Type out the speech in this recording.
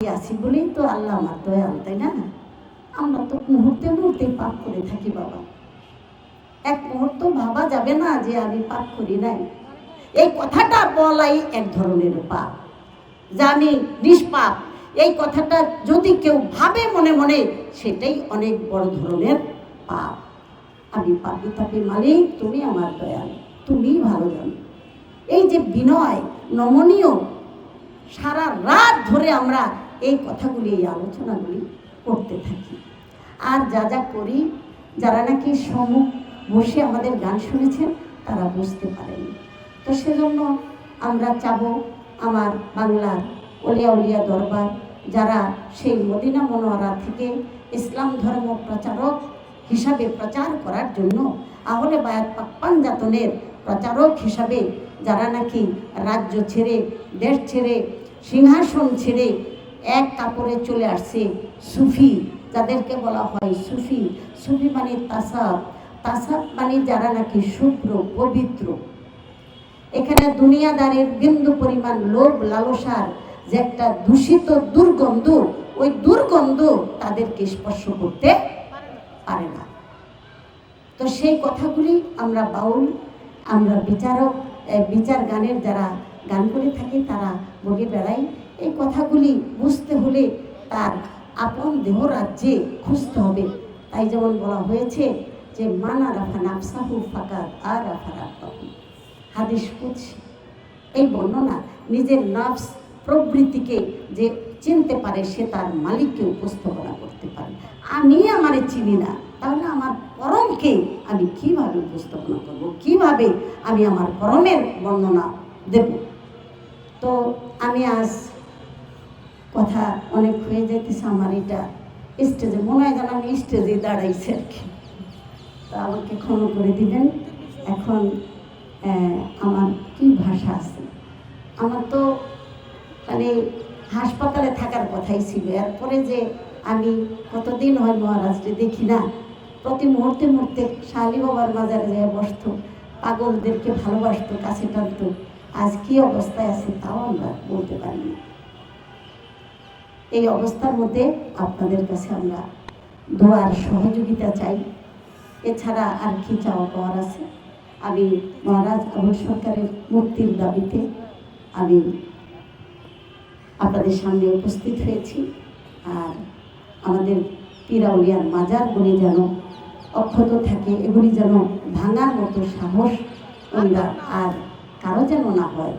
আছি বলেই তো আল্লাহ আমার দয়াল, তাই না? আমরা তো মুহূর্তে মুহূর্তে পাপ করে থাকি বাবা। এক মুহূর্ত ভাবা যাবে না যে আমি পাপ করি নাই। এই কথাটা বলাই এক ধরনের পাপ, যে আমি নিষ্পাপ। এই কথাটা যদি কেউ ভাবে মনে মনে, সেটাই অনেক বড় ধরনের পাপ। আমি পাপি তাপি মালিক, তুমি আমার দয়াল, তুমি ভালো জানো। এই যে বিনয়, নমনীয়, সারা রাত ধরে আমরা এই কথাগুলি, এই আলোচনাগুলি করতে থাকি। আর যা যা করি, যারা নাকি সম্মুখ বসে আমাদের গান শুনেছেন, তারা বুঝতে পারেনি। তো সেজন্য আমরা চাব আমার বাংলার অলিয়া উলিয়া দরবার, যারা সেই মদিনা মনোয়ারা থেকে ইসলাম ধর্ম প্রচারক হিসাবে প্রচার করার জন্য আহলে বায়াত পাপ্পান জাতনের প্রচারক হিসাবে, যারা নাকি রাজ্য ছেড়ে, দেশ ছেড়ে, সিংহাসন ছেড়ে এক কাপড়ে চলে আসছে সুফি, যাদেরকে বলা হয় সুফি। সুফি মানে তাসাব। তাসাব মানে যারা নাকি শুভ্র, পবিত্র। এখানে দুনিয়াদারের বিন্দু পরিমাণ লোভ, লালসার যে একটা দূষিত দুর্গন্ধ, ওই দুর্গন্ধ তাদেরকে স্পর্শ করতে পারে না। তো সেই কথাগুলি আমরা বাউল, আমরা বিচারক বিচার গানের যারা গান করে থাকি, তারা বলে বেড়াই এই কথাগুলি বুঝতে হলে তার আপন দেহ রাজ্যে খুঁজতে হবে। তাই যেমন বলা হয়েছে যে, মানা রাফা নাফসাহু ফাকাত আর রাফা রাফাহু হাদিস কুদসি। এই বর্ণনা নিজের নাফস প্রবৃত্তিকে যে চিনতে পারে, সে তার মালিককে উপস্থাপনা করতে পারে। আমি আমারে চিনি না, তাহলে আমার পরমকে আমি কীভাবে উপস্থাপনা করব? কীভাবে আমি আমার পরমের বর্ণনা দেব? তো আমি আজ কথা অনেক হয়ে যাইতেছে আমার এটা স্টেজে মনে হয় যেন আমি স্টেজে দাঁড়াইছি আর কি। তো আমাকে ক্ষমা করে দিবেন। এখন আমার কি ভাষা আছে? আমার তো মানে হাসপাতালে থাকার কথাই ছিল। এরপরে যে আমি কতদিন হয় মহারাজকে দেখি না, প্রতি মুহূর্তে মুহূর্তে শালি বাবার মাজারে যায় বসতো। পাগলদেরকে ভালোবাসত, কাছে টানতো। আজ কি অবস্থায় আছে তাও আমরা বলতে পারি না। এই অবস্থার মধ্যে আপনাদের কাছে আমরা দোয়ার সহযোগিতা চাই। এছাড়া আর কি চাওয়া পাওয়ার আছে? আমি মহারাজ আবুল সরকারের মুক্তির দাবিতে আমি আপনাদের সামনে উপস্থিত হয়েছি। আর আমাদের পিরাউলিয়ার মাজারগুলি যেন অক্ষত থাকে, এগুলি যেন ভাঙার মতো সাহস ওরা আর কারও যেন না হয়।